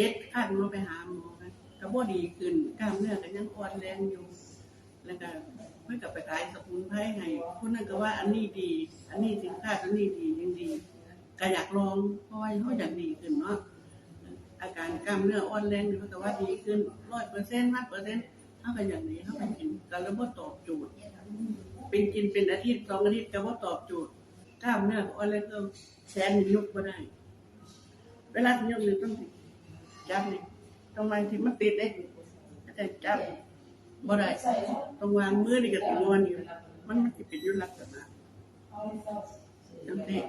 เจ็ดขั้นมาไปหาหมอนะก็บ่ดีขึ้นกล้ามเนื้อก็ยังอ่อนแรงอยู่ แล้วก็เพื่อกับไปขายสมุนไพรให้คนนั้นก็ว่าอันนี้ดี อันนี้สินค้าตัวนี้ดียังดีก็อยากลองเพราะว่าเขาอยากดีขึ้นเนาะอาการกล้ามเนื้ออ่อนแรงนี่เขาก็ว่าดีขึ้นร้อยเปอร์เซ็นต์ห้าเปอร์เซ็นต์เขาก็อย่างนี้เขาไปกินแต่แล้วบ่ตอบโจทย์เป็นกินเป็นอาทิตย์สองอาทิตย์ก็บ่ตอบโจทย์กล้ามเนื้ออ่อนแรงก็แขนนี่ยกบ่ได้ เวลาที่ยกนี่ต้อง จับนี่ต้องวางที่มันติดเด้แต่จับบ่ได้ต้องวางมือนี่ก็ติงอนอยู่มันมันสิเป็นอยุลักษณะจังซี่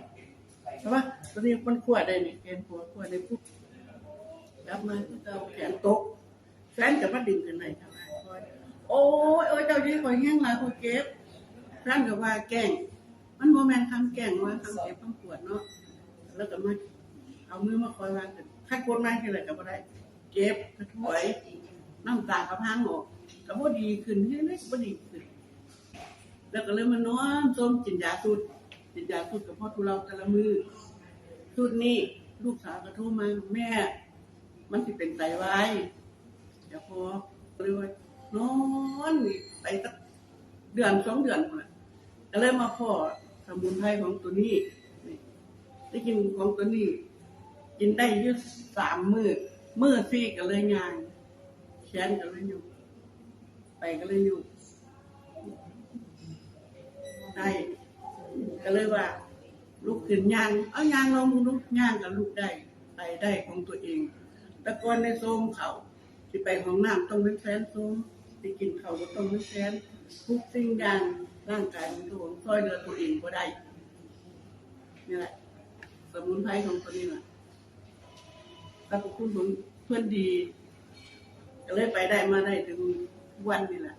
ใช่ปะตอนนี้มันขวดได้นี่แขนขวดขวดได้ปุ๊บจับมาก็เอาแขนตกแฟนกับมาดึงขึ้นไหนทำไมโอ้ยโอ้ยเจ้าดีคอยแห้งหลายคอยเก็บแฟนกับว่าแกล้งมันโมแมนคำแกล้งว่าคำเก็บคำปวดเนาะแล้วก็มา เอามือมาคอยวางกันถ้ากดมาที่ไรก็บ่ได้เก็บกระถวยน้ำตากับพังออกก็บ่ดีขึ้นเรื่อยๆบ่ดีขึ้น แล้วก็เลยมานอนส้มกินยาสูตรกินยาสูตรกับพ่อทุเราแต่ละมือสูตรนี้ลูกสาวก็โทรมาแม่ มันสิเป็นไตวายเดี๋ยวพอเลยว่านอนไปสักเดือนสองเดือนคนน่ะก็เลยมาพ่อสมุนไพรของตัวนี้ได้กินของตัวนี้ กินได้ยืดสามมือมือซี่ก็เลยงานแขนก็เลยอยู่ไปก็เลยอยู่ได้ก็เลยว่า ลูกขึ้นยาง เอายางลองลูกยางกับลูกได้ไปได้ของตัวเองต่ก่อนในโซมเขาที่ไปของน้ำต้องเป็นแฟนโซมที่กินเขาก็ต้องเป็นแฟนทุกสิ่งอย่างร่างกายมันโดนซอยเดือตัวเองก็ได้นี่แหละสมุนไพรของตัวนี้แหละ แล้วก็คุณเพื่อนดีก็เลยไปได้มาได้ถึงวันนี้แหละ